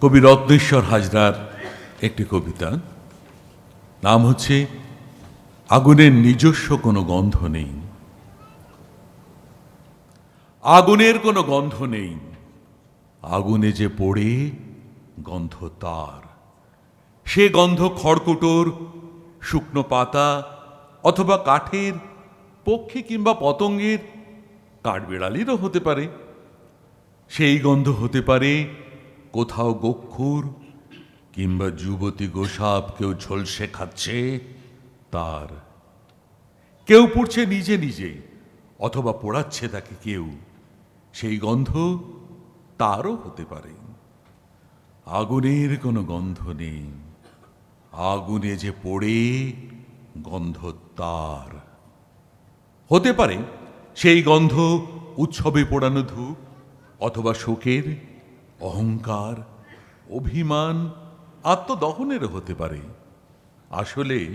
কবি রত্নেশ্বর হাজরার একটি কবিতা। নাম হচ্ছে, আগুনের নিজস্ব কোনো গন্ধ নেই। আগুনের কোনো গন্ধ নেই। আগুনে যে পড়ে গন্ধ তার। সে গন্ধ খড়কুটোর শুকনো পাতা অথবা কাঠের পক্ষী কিংবা পতঙ্গের কাঠবিড়ালিরও হতে পারে। সেই গন্ধ হতে পারে কোথাও গক্ষুর কিংবা যুবতী গোসাপ কেউ ঝলসে খাচ্ছে তার। কেউ পড়ছে নিজে নিজে, অথবা পোড়াচ্ছে তাকে কেউ। সেই গন্ধ তারও হতে পারে। আগুনের কোনো গন্ধ নেই। আগুনে যে পড়ে গন্ধ তার। হতে পারে সেই গন্ধ উৎসবে পোড়ানো ধূপ অথবা শোকের অহংকার, অভিমান আত্মদহনেরও হতে পারে। আসলে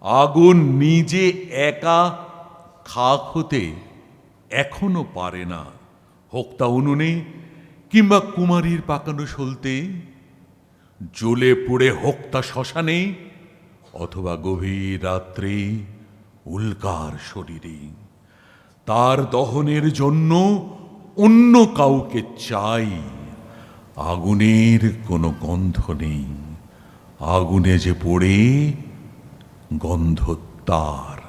আগুন নিজে একা খাক হতে এখনও পারে না। হোক তা উনুনে কিংবা কুমারীর পাকানো সলতে জ্বলে পুড়ে হোক তা শ্মশানে অথবা গভীর রাত্রে উল্কার শরীরে। তার দহনের জন্য অন্য কাউকে চাই আগুনের কোনো গন্ধ নেই। আগুনে যে পড়ে গন্ধ তার।